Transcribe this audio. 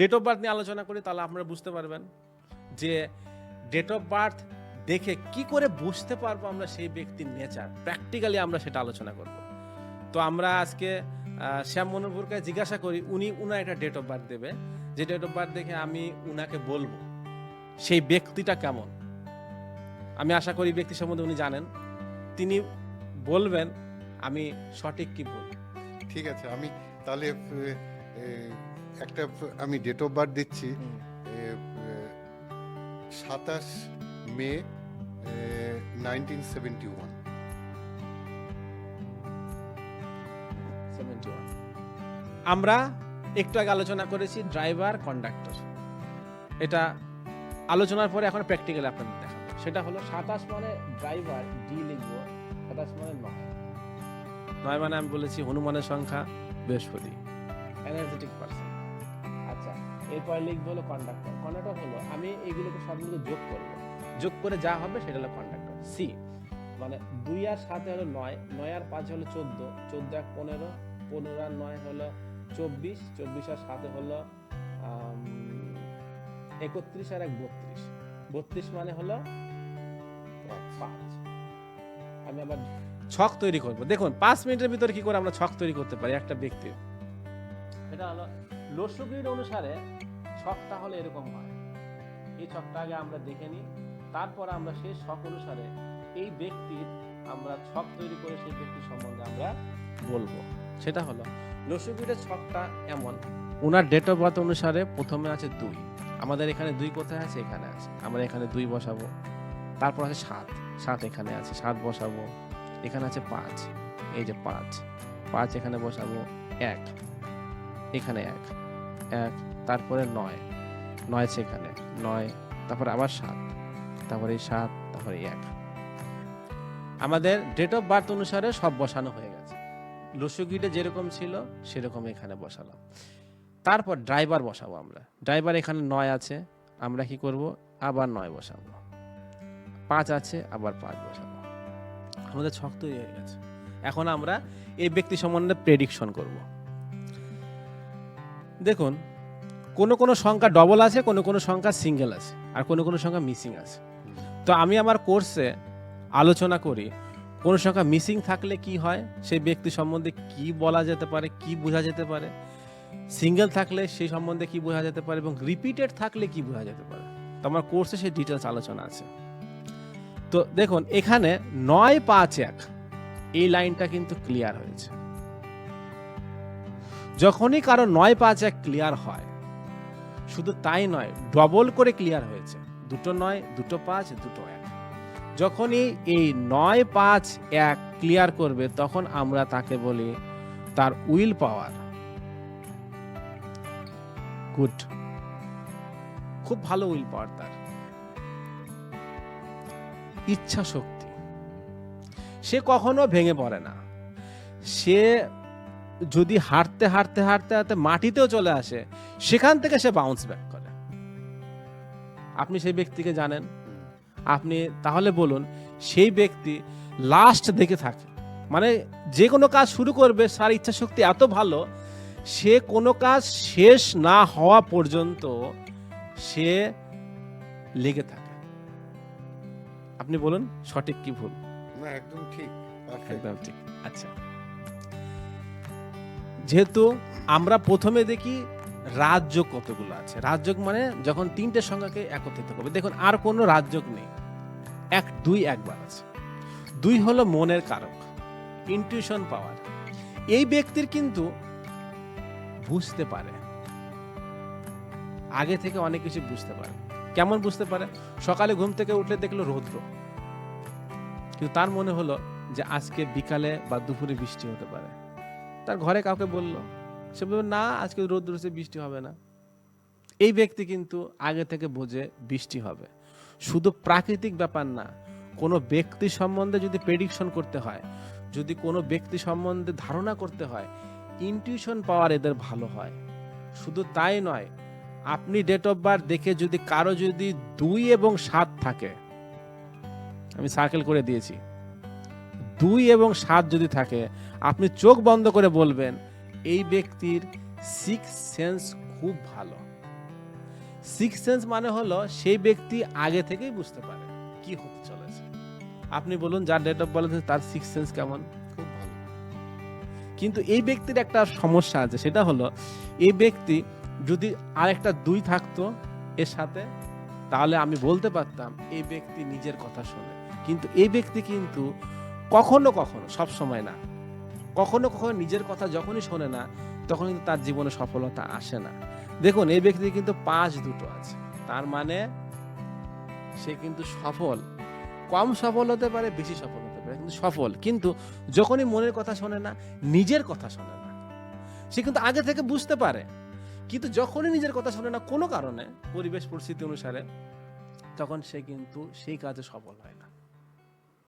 Date of birth নিয়ে আলোচনা করি, তাহলে আপনারা বুঝতে পারবেন যে ডেট অফ বার্থ দেখে কি করে বুঝতে পারব আমরা সেই ব্যক্তির নেচার প্র্যাকটিক্যালি আমরা সেটা আলোচনা করব। তো আমরা আজকে শ্যাম মনোপুরকে জিজ্ঞাসা করি, উনি উনার একটা ডেট অফ বার্থ দেবে। যে ডেট অফ বার্থ দেখে আমি উনাকে বলব, সেই ব্যক্তিটা কেমন? আমি আশা করি ব্যক্তি সম্বন্ধে উনি জানেন। তিনি বলবেন, আমি সঠিক কি বলব? ঠিক আছে, আমি তাহলে একটা আমি ডেট অফ বার্থ দিচ্ছি সাতাশ মে নাইনটিন সেভেন্টি ওয়ান 71 আমরা একটু আগে আলোচনা করেছি ড্রাইভার কন্ডাক্টর এটা আলোচনার পরে এখন প্র্যাকটিক্যালি আপনাদের দেখাবো। সেটা হলো সাতাশ মানে ড্রাইভার ডি লিখব সাতাশ মানে নয়। নয় মানে আমি বলেছি হনুমানের সংখ্যা বৃহস্পতি। এনার্জেটিক পার্সন এরপরে লিখব হলো কন্ডাক্টর কন্ডাক্টর হলো, আমি এগুলোকে সবগুলো যোগ করব। যোগ করে যা হবে সেটা হলো কন্ডাক্টর সি মানে দুই আর সাথে হলো নয় নয় আর পাঁচ হলো চোদ্দ চোদ্দ এক পনেরো পনেরো আর নয় হলো চব্বিশ চব্বিশ আর সাথে হলো একত্রিশ আর এক বত্রিশ। বত্রিশ মানে হলো পাঁচ। আমি আবার ছক তৈরি করব। দেখুন, পাঁচ মিনিটের ভিতরে কি করে আমরা ছক তৈরি করতে পারি একটা ব্যক্তির এটা হলো লসগির অনুসারে ছকটা হলে এরকম হয়। এই ছকটা আগে আমরা দেখে নিই, তারপর আমরা সেই ছক অনুসারে এই ব্যক্তির আমরা ছক তৈরি করে সেই ব্যক্তির সম্বন্ধে আমরা বলব। সেটা হলো লসগিরের ছকটা এমন ওনার ডেট অফ বার্থ অনুসারে প্রথমে আছে দুই। আমাদের এখানে দুই কোথায় আছে? এখানে আছে। আমরা এখানে দুই বসাবো। তারপর আছে সাত। সাত এখানে আছে। সাত বসাবো। এখানে আছে পাঁচ। এই যে পাঁচ। পাঁচ এখানে বসাবো। এক। এখানে এক। এক, তারপরে নয়। নয় সেখানে নয়, তারপরে আবার সাত। তারপরে সাত, তারপরে এক। আমাদের ডেট অফ বার্থ অনুসারে সব বসানো হয়ে গেছে। লসুগিটে যেরকম ছিল, সেরকম এখানে বসালাম। তারপর ড্রাইভার বসাবো আমরা। ড্রাইভার এখানে নয় আছে। আমরা কি করব? আবার নয় বসাবো। পাঁচ আছে, আবার পাঁচ বসাবো। আমাদের ছক তৈরি হয়ে গেছে। এখন আমরা এই ব্যক্তি সম্বন্ধে প্রেডিকশন করব। দেখুন, কোনো কোনো সংখ্যা ডবল আছে, কোনো কোনো সংখ্যা সিঙ্গেল আছে, আর কোনো কোনো সংখ্যা মিসিং আছে। তো আমি আমার কোর্সে আলোচনা করি, কোনো সংখ্যা মিসিং থাকলে কি হয়, সেই ব্যক্তি সম্বন্ধে কি বলা যেতে পারে, কি বোঝা যেতে পারে সিঙ্গেল থাকলে সেই সম্বন্ধে কি বোঝা যেতে পারে, এবং রিপিটেড থাকলে কি বোঝা যেতে পারে। তো আমার কোর্সে সেই ডিটেলস আলোচনা আছে। তো দেখুন, এখানে নয় পাঁচ এক, এই লাইনটা কিন্তু ক্লিয়ার হয়েছে। যখনই কারও নয় পাঁচ এক ক্লিয়ার হয়, শুধু তাই নয় ডবল করে ক্লিয়ার হয়েছে। দুটো নয়, দুটো পাঁচ, দুটো এক। যখনই এই নয় পাঁচ এক ক্লিয়ার করবে, তখন আমরা তাকে বলি তার উইল পাওয়ার গুড খুব ভালো উইল পাওয়ার তার। ইচ্ছা শক্তি। সে কখনো ভেঙে পড়ে না। সে যদি হাঁটতে হাঁটতে হাঁটতে হাঁটতে মাটিতেও চলে আসে সেখান থেকে সে বাউন্স ব্যাক করে। আপনি সেই ব্যক্তিকে জানেন। আপনি তাহলে বলুন সেই ব্যক্তি লাস্ট দেখে থাকে। মানে যে কোনো কাজ শুরু করবে তার ইচ্ছা শক্তি এত ভালো সে কোনো কাজ শেষ না হওয়া পর্যন্ত সে লেগে থাকে। আপনি বলুন সঠিক কি ভুল? না একদম ঠিক। একদম ঠিক। আচ্ছা। যেহেতু আমরা প্রথমে দেখি রাজযোগ কতগুলো আছে। রাজযোগ মানে যখন তিনটে সংখ্যাকে একত্রিত করবে। দেখুন, আর কোনো রাজযোগ নেই। এক, দুই একবার আছে। দুই হলো মনের কারক ইনটিউশন পাওয়ার এই ব্যক্তির কিন্তু বুঝতে পারে। আগে থেকে অনেক কিছু বুঝতে পারে। কেমন বুঝতে পারে? সকালে ঘুম থেকে উঠলে দেখল রৌদ্র। কিন্তু তার মনে হলো যে আজকে বিকালে বা দুপুরে বৃষ্টি হতে পারে। তার ঘরে কাউকে বলল, সে বলল না, আজকে রোদ রয়েছে বৃষ্টি হবে না। এই ব্যক্তি কিন্তু আগে থেকে বোঝে বৃষ্টি হবে। শুধু প্রাকৃতিক ব্যাপার না, কোনো ব্যক্তি সম্বন্ধে যদি প্রেডিকশন করতে হয়, যদি কোনো ব্যক্তি সম্বন্ধে ধারণা করতে হয় ইনটিউশন পাওয়ার এদের ভালো হয়। শুধু তাই নয়, আপনি ডেট অফ বার্থ দেখে যদি কারও যদি দুই এবং সাত থাকে, আমি সার্কেল করে দিয়েছি দুই এবং সাত যদি থাকে, আপনি চোখ বন্ধ করে বলবেন, এই ব্যক্তির সিক্স সেন্স খুব ভালো। সিক্স সেন্স মানে হলো সেই ব্যক্তি আগে থেকেই বুঝতে পারে কি হতে চলেছে। আপনি বলুন, যার ডেট অফ বার্থ তার সিক্স সেন্স কেমন? খুব ভালো। কিন্তু এই ব্যক্তির একটা সমস্যা আছে, সেটা হলো এই ব্যক্তি যদি আরেকটা দুই থাকতো এর সাথে, তাহলে আমি বলতে পারতাম, এই ব্যক্তি নিজের কথা শোনে। কিন্তু এই ব্যক্তি কিন্তু কখনো কখনো, সব সময় না। কখনো কখনো নিজের কথা যখনই শোনে না তখন কিন্তু তার জীবনে সফলতা আসে না। দেখুন, এই ব্যক্তি কিন্তু পাঁচ দুটো আছে। তার মানে সে কিন্তু সফল। কম সফল হতে পারে, বেশি সফল হতে পারে, কিন্তু সফল। কিন্তু যখনই মনের কথা শোনে না, নিজের কথা শোনে না, সে কিন্তু আগে থেকে বুঝতে পারে। কিন্তু যখনই নিজের কথা শোনে না, কোনো কারণে, পরিবেশ, পরিস্থিতি অনুসারে, তখন সে কিন্তু সেই কাজে সফল হয় না।